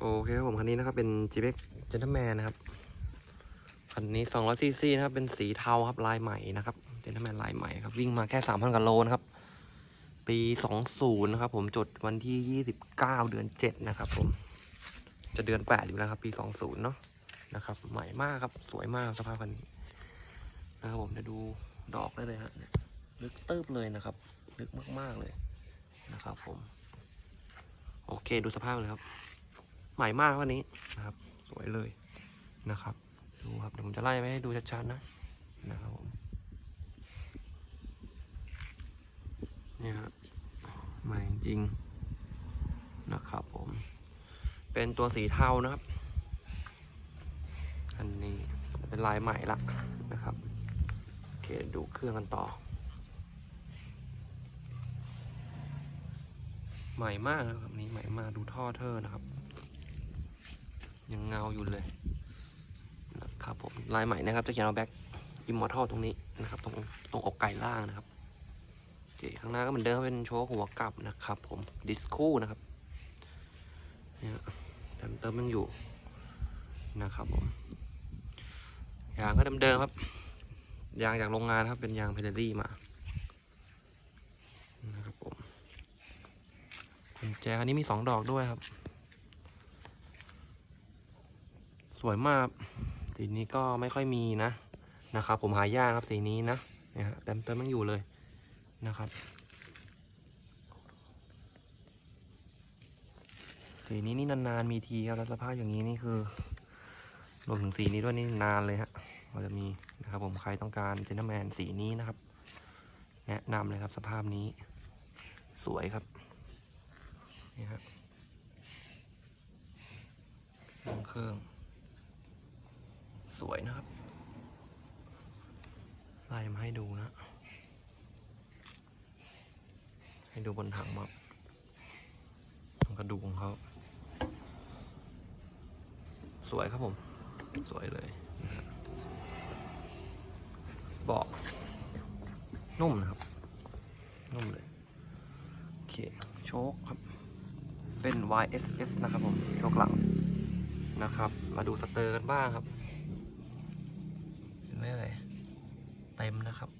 โอเคครับผมคันนี้นะครับเป็น GX Gentleman นะครับ คันนี้200ซีซีนะครับ เป็นสีเทาครับลายใหม่นะครับ Gentleman ลายใหม่ครับ วิ่งมาแค่ 3,000กว่าโลนะครับ ปี 20 นะครับ ผมจดวันที่ 29 เดือน 7 นะครับ ผม จะเดือน 8 อยู่แล้วครับ ปี 20 เนาะนะครับ ใหม่มากครับ สวยมากสภาพคันนี้นะครับผมจะดูดอกได้เลยฮะลึกตืบเลยนะครับ ลึกมากๆเลยนะครับ ผม โอเคดูสภาพเลยครับ ใหม่มากวันนี้นะครับ สวยเลยนะครับ ดูครับเดี๋ยวผมจะไล่ไปให้ดูชัดๆนะนะครับผมเนี่ยครับใหม่จริงนะครับผม เป็นตัวสีเทานะครับ อันนี้เป็นลายใหม่ละนะครับโอเคดูเครื่องกันต่อ ใหม่มากนะครับนี้ใหม่มากดูท่อเทอร์นะครับ ยังเงาอยู่เลยนะครับผมลายใหม่นะครับจะเขียนว่าแบ็กอิมมอร์ทัลตรงนี้นะครับ ตรงตรงอกไก่ล่างนะครับโอเคข้างหน้าก็เหมือนเดิมเป็นโชว์หัวกลับนะครับ ผมดิสคู่นะครับเนี่ยเติมเติมยังอยู่นะครับผมยางก็เดิมๆครับ ยางจากโรงงานครับ เป็นยางเพลลี่มานะครับผมกุญแจอันนี้มีสองดอกด้วยครับ ส วยมาก สีนี้ก็ไม่ค่อยมีนะนะครับ ผมหายากครับสีนี้นะเนี่ยฮะเต็มเต็มมันอยู่เลยนะครับ สีนี้นี่นานๆมีทีครับแล้วสภาพอย่างนี้นี่คือรวมถึงสีนี้ด้วยนี่นานเลยฮะเราจะมีนะครับผมใครต้องการเจนเนอร์แมนสีนี้นะครับ แนะนำเลยครับสภาพนี้ สวยครับนี่ครับเครื่อง สวยนะครับ ไล่มาให้ดูนะ ให้ดูบนถังมับตรงกระดูกของเขาสวยครับผม สวยเลยเบาะนุ่มนะครับ นุ่มเลย โอเค โชคครับ เป็น YSS นะครับผม โชคหลังนะครับ มาดูสเตอร์กันบ้างครับ เห็นไหมเอ่ยเต็มนะครับ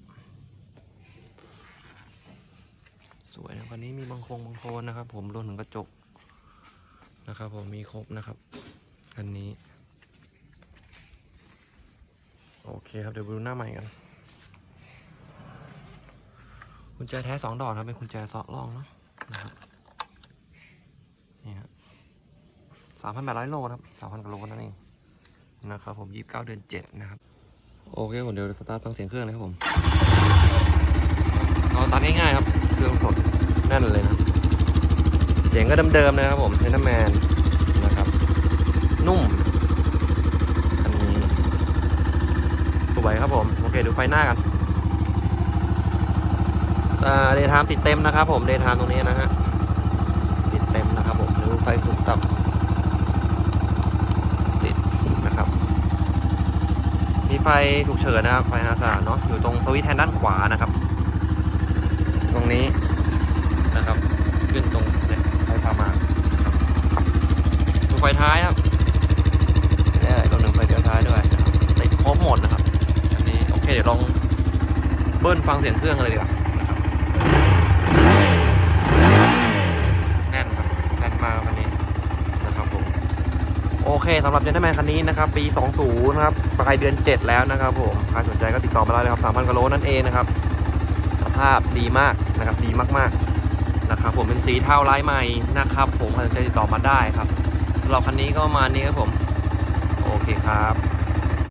สวยนะวันนี้มีบางโครงบางโคนนะครับ ผมรวมถึงกระจกนะครับ ผมมีครบนะครับอันนี้ โอเคครับเดี๋ยวไปดูหน้าใหม่กันกุญแจแท้สองดอกนะครับเป็นกุญแจเซาะล่องเนาะนะครับนี่ฮะสามพันแปดร้อยโลนะครับสามพันกว่าโลนั่นเองนะครับผมยี่สิบเก้าเดือนเจ็ดนะครับ โอเคผมเดี๋ยวสตาร์ทฟังเสียงเครื่องเลยครับผมเอาตัดง่ายๆครับ เครื่องสดแน่นเลยนะ เสียงก็เดิมๆนะครับผมเทนแมนนะครับ นุ่ม อันนี้สวยครับผม โอเคดูไฟหน้ากันเดย์ไทม์ติดเต็มนะครับผม เดย์ไทม์ตรงนี้นะฮะ ติดเต็มนะครับผมดูไฟสูงต่ำติดนะครับ มีไฟฉุกเฉินนะครับไฟอาสาเนาะอยู่ตรงสวิตช์แทนด้านขวานะครับ ตรงนี้นะครับขึ้นตรงเนี่ยไฟพามาครับดูไฟท้ายครับเนี่ยรวมถึงไฟเลี้ยวท้ายด้วยนะครับติดครบหมดนะครับอันนี้โอเคเดี๋ยวลองเบิ้ลฟังเสียงเครื่องกันเลยดีกว่านะครับแน่นครับแน่นมากคันนี้นะครับผม โอ เคสำหรับเจนต์แมนคันนี้นะครับ ปี 20นะครับปลายเดือน 7 แล้วนะครับผมใครสนใจก็ติดต่อมาได้เลยครับ 3,000กิโลนั่นเองนะครับ สภาพดีมากนะครับ ดีมากๆนะครับผมเป็นสีเทาลายใหม่นะครับ ผมใครสนใจติดต่อมาได้ครับสำหรับคันนี้ก็ประมาณนี้ครับผม โอเคครับ